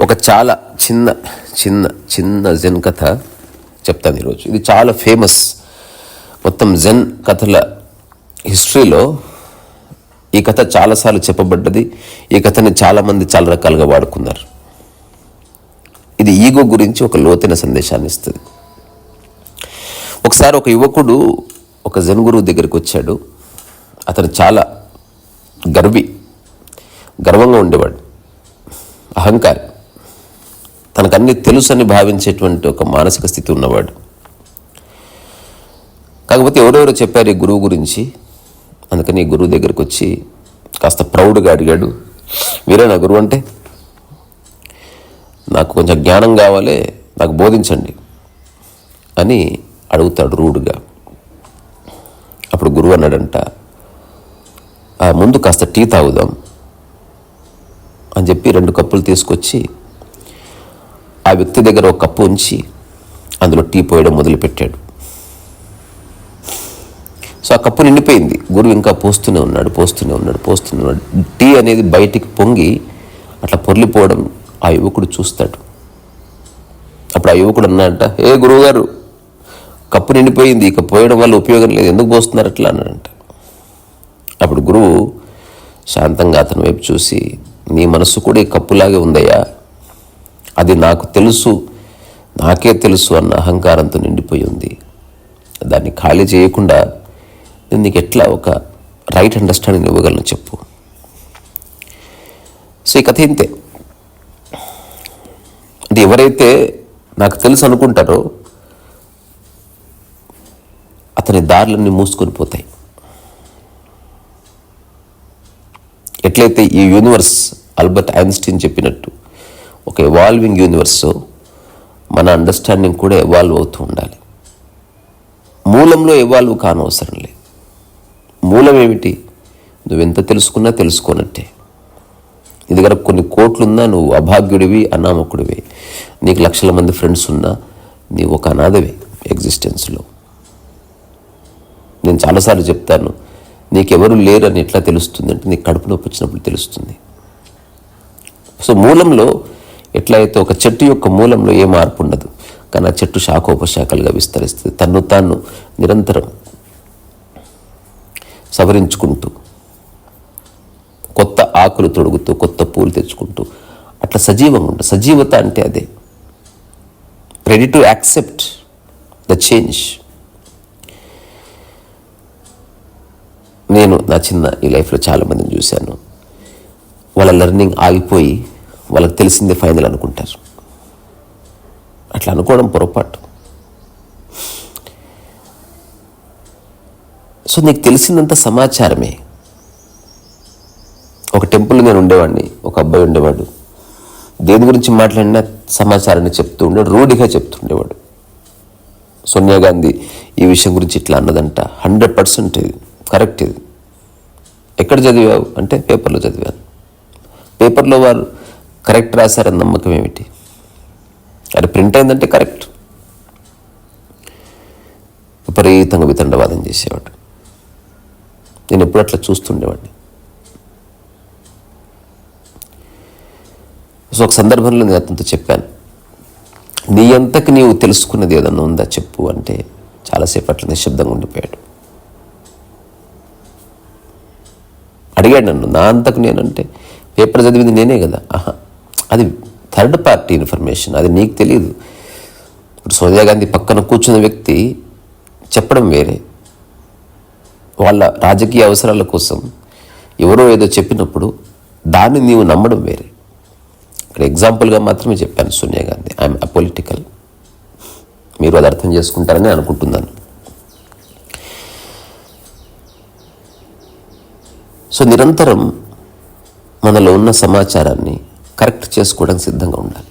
ఒక చాలా చిన్న చిన్న చిన్న జెన్ కథ చెప్తాను ఈరోజు. ఇది చాలా ఫేమస్. మొత్తం జెన్ కథల హిస్టరీలో ఈ కథ చాలాసార్లు చెప్పబడ్డది. ఈ కథని చాలామంది చాలా రకాలుగా వాడుకున్నారు. ఇది ఈగో గురించి ఒక లోతైన సందేశాన్ని ఇస్తుంది. ఒకసారి ఒక యువకుడు ఒక జన్ గురువు దగ్గరికి వచ్చాడు. అతను చాలా గర్వి గర్వంగా ఉండేవాడు అహంకారి. తనకు అన్ని తెలుసు అని భావించేటువంటి ఒక మానసిక స్థితి ఉన్నవాడు. కాకపోతే ఎవరెవరో చెప్పారు ఈ గురువు గురించి. అందుకని ఈ గురువు దగ్గరికి వచ్చి కాస్త ప్రౌడ్గా అడిగాడు మీరే నా గురువు అంటే? నాకు కొంచెం జ్ఞానం కావాలి నాకు బోధించండి అని అడుగుతాడు రూడ్గా. అప్పుడు గురువు అన్నాడంట "ఆ, ముందు కాస్త టీ తాగుదాం అని చెప్పి రెండు కప్పులు తీసుకొచ్చి ఆ వ్యక్తి దగ్గర ఒక కప్పు ఉంచి అందులో టీ పోయడం మొదలుపెట్టాడు. సో ఆ కప్పు నిండిపోయింది. గురువు ఇంకా పోస్తూనే ఉన్నాడు పోస్తూనే ఉన్నాడు పోస్తూనే ఉన్నాడు. టీ అనేది బయటికి పొంగి అట్లా పొర్లిపోవడం ఆ యువకుడు చూస్తాడు. అప్పుడు ఆ యువకుడు అన్నాడంట ఏ గురువుగారు కప్పు నిండిపోయింది ఇక పోయడం వల్ల ఉపయోగం లేదు ఎందుకు పోస్తున్నారు అట్లా? అన్నాడంట. అప్పుడు గురువు శాంతంగా అతని వైపు చూసి నీ మనసు కూడా ఈ కప్పులాగే ఉందయ్యా అది నాకు తెలుసు నాకే తెలుసు అన్న అహంకారంతో నిండిపోయి ఉంది. దాన్ని ఖాళీ చేయకుండా నేను నీకు ఎట్లా ఒక రైట్ అండర్స్టాండింగ్ ఇవ్వగలను చెప్పు. సో ఈ కథ ఇంతే. అంటే ఎవరైతే నాకు తెలుసు అనుకుంటారో అతని దారులన్నీ మూసుకొని పోతాయి. ఎట్లయితే ఈ యూనివర్స్ ఆల్బర్ట్ ఐన్స్టీన్ చెప్పినట్టు ఒక ఎవాల్వింగ్ యూనివర్స్ మన అండర్స్టాండింగ్ కూడా ఎవాల్వ్ అవుతూ ఉండాలి. మూలంలో ఎవాల్వ్ కానవసరం లేదు. మూలం ఏమిటి? నువ్వెంత తెలుసుకున్నా తెలుసుకోనట్టే. నీ దగ్గర కొన్ని కోట్లున్నా నువ్వు అభాగ్యుడివి అనామకుడివి. నీకు లక్షల మంది ఫ్రెండ్స్ ఉన్నా నీవు ఒక అనాథవి ఎగ్జిస్టెన్స్లో నేను చాలాసార్లు చెప్తాను నీకెవరు లేరు అని ఎట్లా తెలుస్తుంది అంటే నీకు కడుపు నొప్పి వచ్చినప్పుడు తెలుస్తుంది. సో మూలంలో ఎట్లయితే ఒక చెట్టు యొక్క మూలంలో ఏ మార్పు ఉండదు. కానీ ఆ చెట్టు శాఖోపశాఖలుగా విస్తరిస్తుంది. తన్ను తాను నిరంతరం సవరించుకుంటూ కొత్త ఆకులు తొడుగుతూ కొత్త పూలు తెచ్చుకుంటూ అట్లా సజీవంగా ఉంటుంది సజీవత అంటే అదే. Ready to accept the change నేను నా చిన్న ఈ లైఫ్లో చాలామందిని చూశాను. వాళ్ళ లెర్నింగ్ ఆగిపోయి వాళ్ళకి తెలిసిందే ఫైనల్ అనుకుంటారు. అట్లా అనుకోవడం పొరపాటు. సో నీకు తెలిసినంత సమాచారమే. ఒక టెంపుల్ నేను ఉండేవాడిని ఒక అబ్బాయి ఉండేవాడు. దేని గురించి మాట్లాడినా సమాచారాన్ని చెప్తూ ఉండేవాడు రూఢిగా చెప్తుండేవాడు సోనియా గాంధీ ఈ విషయం గురించి ఇట్లా అన్నదంట. హండ్రెడ్ పర్సెంట్ ఇది కరెక్ట్ ఇది. ఎక్కడ చదివావు? అంటే పేపర్లో చదివాను. పేపర్లో వారు కరెక్ట్ రాశారని నమ్మకం ఏమిటి? అది ప్రింట్ అయిందంటే కరెక్ట్. విపరీతంగా వితండవాదం చేసేవాడు. నేను ఎప్పుడు అట్లా చూస్తుండేవాడిని. సో ఒక సందర్భంలో నేను అతనితో చెప్పాను. నీ అంతకు నీవు తెలుసుకున్నది ఏదన్నా ఉందా చెప్పు అంటే చాలాసేపు అట్లా నిశ్శబ్దంగా ఉండిపోయాడు. అడిగాడు నన్ను నా అంతకు నేనంటే పేపర్ చదివింది నేనే కదా. ఆహా అది థర్డ్ పార్టీ ఇన్ఫర్మేషన్ అది నీకు తెలియదు ఇప్పుడు సోనియా గాంధీ పక్కన కూర్చున్న వ్యక్తి చెప్పడం వేరే. వాళ్ళ రాజకీయ అవసరాల కోసం ఎవరో ఏదో చెప్పినప్పుడు దాన్ని నీవు నమ్మడం వేరే. ఇక్కడ ఎగ్జాంపుల్గా మాత్రమే చెప్పాను సోనియా గాంధీ. ఐఎమ్ అపొలిటికల్ మీరు అది అర్థం చేసుకుంటారని అనుకుంటున్నాను. సో నిరంతరం మనలో ఉన్న సమాచారాన్ని కరెక్ట్ చేసుకోవడానికి సిద్ధంగా ఉండాలి.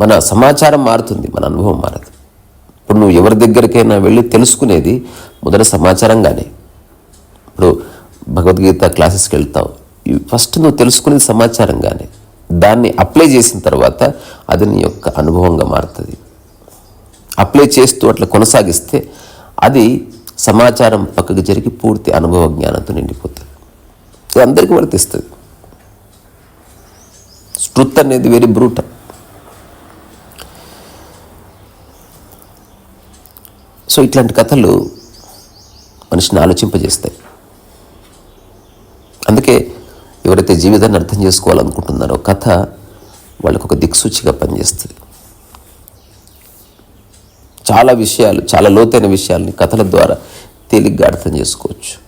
మన సమాచారం మారుతుంది మన అనుభవం మారదు. ఇప్పుడు నువ్వు ఎవరి దగ్గరికైనా వెళ్ళి తెలుసుకునేది మొదట సమాచారంగానే. ఇప్పుడు భగవద్గీత క్లాసెస్కి వెళ్తావు ఫస్ట్ నువ్వు తెలుసుకునేది సమాచారంగానే. దాన్ని అప్లై చేసిన తర్వాత అది నీ యొక్క అనుభవంగా మారుతుంది. అప్లై చేస్తూ అట్లా కొనసాగిస్తే అది సమాచారం పక్కకు జరిగి పూర్తి అనుభవ జ్ఞానంతో నిండిపోతుంది. ఇది అందరికీ వర్తిస్తుంది. ట్రుత్ అనేది వెరీ బ్రూటల్ సో ఇట్లాంటి కథలు మనిషిని ఆలోచింపజేస్తాయి. అందుకే ఎవరైతే జీవితాన్ని అర్థం చేసుకోవాలనుకుంటున్నారో కథ వాళ్ళకు ఒక దిక్సూచిగా పనిచేస్తుంది. చాలా విషయాలు చాలా లోతైన విషయాల్ని కథల ద్వారా తేలిగ్గా అర్థం చేసుకోవచ్చు.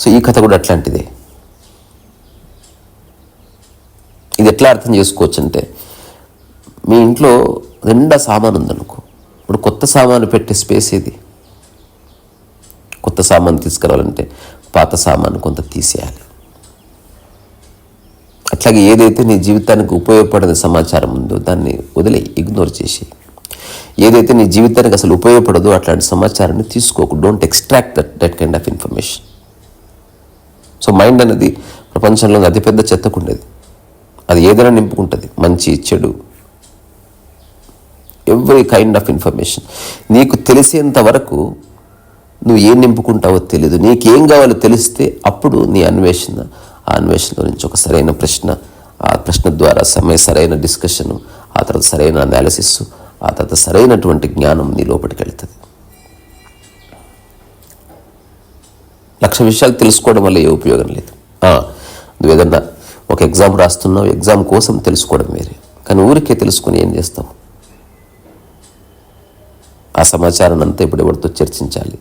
సో ఈ కథ కూడా అట్లాంటిదే. ఇది ఎట్లా అర్థం చేసుకోవచ్చు అంటే మీ ఇంట్లో నిండా సామాన్ ఉందనుకో ఇప్పుడు కొత్త సామాను పెట్టే స్పేస్ ఇది కొత్త సామాను తీసుకురావాలంటే పాత సామాను కొంత తీసేయాలి. అట్లాగే ఏదైతే నీ జీవితానికి ఉపయోగపడని సమాచారం ఉందో దాన్ని వదిలే ఇగ్నోర్ చేసి. ఏదైతే నీ జీవితానికి అసలు ఉపయోగపడదో అట్లాంటి సమాచారాన్ని తీసుకోకు. Don't extract that that kind of information so mind అనేది ప్రపంచంలోని అతిపెద్ద చెత్తకుండేది. అది ఏదైనా నింపుకుంటుంది. మంచి చెడు. ఎవ్రీ కైండ్ ఆఫ్ ఇన్ఫర్మేషన్ నీకు తెలిసేంత వరకు నువ్వు ఏం నింపుకుంటావో తెలియదు నీకేం కావాలో తెలిస్తే అప్పుడు నీ అన్వేషణ ఆ అన్వేషణ నుంచి ఒక సరైన ప్రశ్న ఆ ప్రశ్న ద్వారా సమయ సరైన డిస్కషను ఆ తర్వాత సరైన అనాలిసిస్ ఆ తర్వాత సరైనటువంటి జ్ఞానం నీ లోపలికి వెళ్తుంది. లక్ష విషయాలు తెలుసుకోవడం వల్ల ఏ ఉపయోగం లేదు. ఆ, నువ్వు ఏదన్నా ఒక ఎగ్జామ్ రాస్తున్నావు ఎగ్జామ్ కోసం తెలుసుకోవడం వేరే. కానీ ఊరికే తెలుసుకొని ఏం చేస్తావు ఆ సమాచారాన్ని అంతా ఇప్పుడు ఎవరితో చర్చించాలి?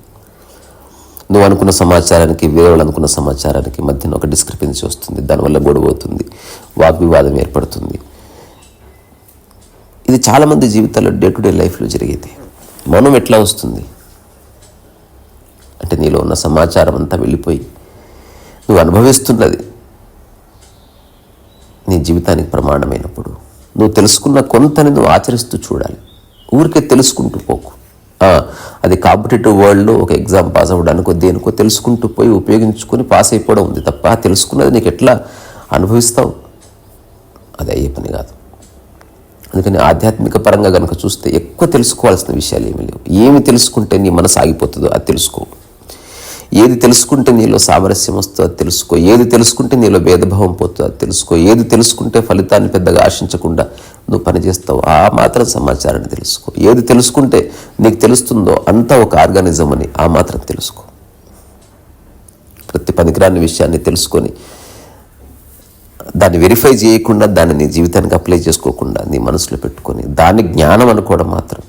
నువ్వు అనుకున్న సమాచారానికి వేరే వాళ్ళు అనుకున్న సమాచారానికి మధ్యన ఒక డిస్క్రిపెన్సీ వస్తుంది. దానివల్ల గొడవ అవుతుంది వాగ్వివాదం ఏర్పడుతుంది. ఇది చాలామంది జీవితాల్లో డే టు డే లైఫ్లో జరిగేది. మౌనం ఎట్లా వస్తుంది? అంటే నీలో ఉన్న సమాచారం అంతా వెళ్ళిపోయి నువ్వు అనుభవిస్తున్నది నీ జీవితానికి ప్రమాణమైనప్పుడు. నువ్వు తెలుసుకున్న కొంతని నువ్వు ఆచరిస్తూ చూడాలి. ఊరికే తెలుసుకుంటూ పోకు. అది కాంపిటేటివ్ వరల్డ్లో ఒక ఎగ్జామ్ పాస్ అవ్వడానికో దేనికో తెలుసుకుంటూ పోయి ఉపయోగించుకొని పాస్ అయిపోవడం ఉంది తప్ప తెలుసుకున్నది నీకు ఎట్లా అనుభవిస్తావు? అది అయ్యే పని కాదు. అందుకని ఆధ్యాత్మిక పరంగా కనుక చూస్తే ఎక్కువ తెలుసుకోవాల్సిన విషయాలు ఏమీ లేవు. ఏమి తెలుసుకుంటే నీ మనసు ఆగిపోతుందో అది తెలుసుకో. ఏది తెలుసుకుంటే నీలో సామరస్యం వస్తుందో అది తెలుసుకో. ఏది తెలుసుకుంటే నీలో భేదభావం పోతుందో అది తెలుసుకో. ఏది తెలుసుకుంటే ఫలితాన్ని పెద్దగా ఆశించకుండా నువ్వు పనిచేస్తావు ఆ మాత్రం సమాచారాన్ని తెలుసుకో. ఏది తెలుసుకుంటే నీకు తెలుస్తుందో అంతా ఒక ఆర్గానిజం అని ఆ మాత్రం తెలుసుకో. ప్రతి పనికిరాని విషయాన్ని తెలుసుకొని దాన్ని వెరిఫై చేయకుండా దాన్ని నీ జీవితానికి అప్లై చేసుకోకుండా నీ మనసులో పెట్టుకొని దాన్ని జ్ఞానం అనుకోవడం మాత్రం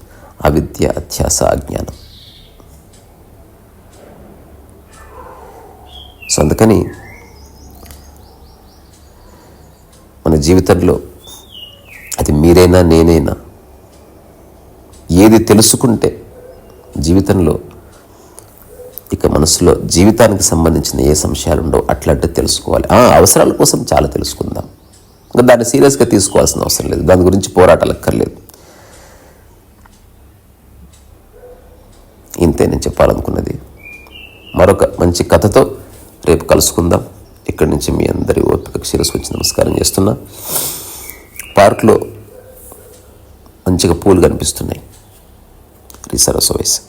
అవిద్య అధ్యాస అజ్ఞానం. సో అందుకని మన జీవితంలో అది మీరైనా నేనైనా ఏది తెలుసుకుంటే జీవితంలో ఇక మనసులో జీవితానికి సంబంధించిన ఏ సంశయాలు ఉండవు అట్లాంటి తెలుసుకోవాలి. ఆ, అవసరాల కోసం చాలా తెలుసుకుందాం. ఇంకా దాన్ని సీరియస్గా తీసుకోవాల్సిన అవసరం లేదు. దాని గురించి పోరాటాలు అక్కర్లేదు. ఇంతే నేను చెప్పాలనుకున్నది. మరొక మంచి కథతో రేపు కలుసుకుందాం. ఇక్కడి నుంచి మీ అందరి ఓపిక శిరస్సు వచ్చి నమస్కారం చేస్తున్నా. పార్క్లో మంచిగా పూలు కనిపిస్తున్నాయి. రిసరస్ వయసు